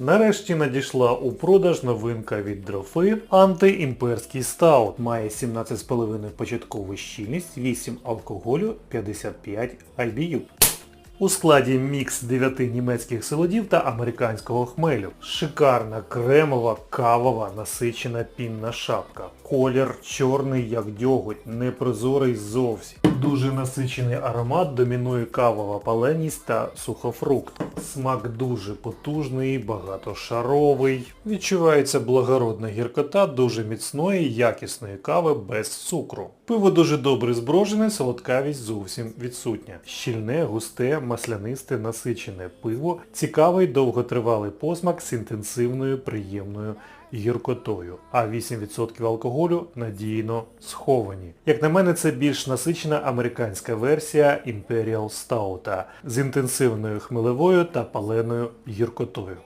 Нарешті надійшла у продаж новинка від дрофи антиімперський стаут. Має 17,5 початкову щільність, 8 алкоголю, 55 IBU. У складі мікс 9 німецьких солодів та американського хмелю. Шикарна кремова, кавова, насичена пінна шапка. Колір чорний як дьоготь, непрозорий зовсім. Дуже насичений аромат, домінує кавова паленість та сухофрукт. Смак дуже потужний, багатошаровий. Відчувається благородна гіркота дуже міцної, якісної кави без цукру. Пиво дуже добре зброжене, солодкавість зовсім відсутня. Щільне, густе, маслянисте, насичене пиво, цікавий довготривалий посмак з інтенсивною приємною гіркотою, а 8% алкоголю надійно сховані. Як на мене, це більш насичена американська версія Imperial Stout з інтенсивною хмелевою та паленою гіркотою.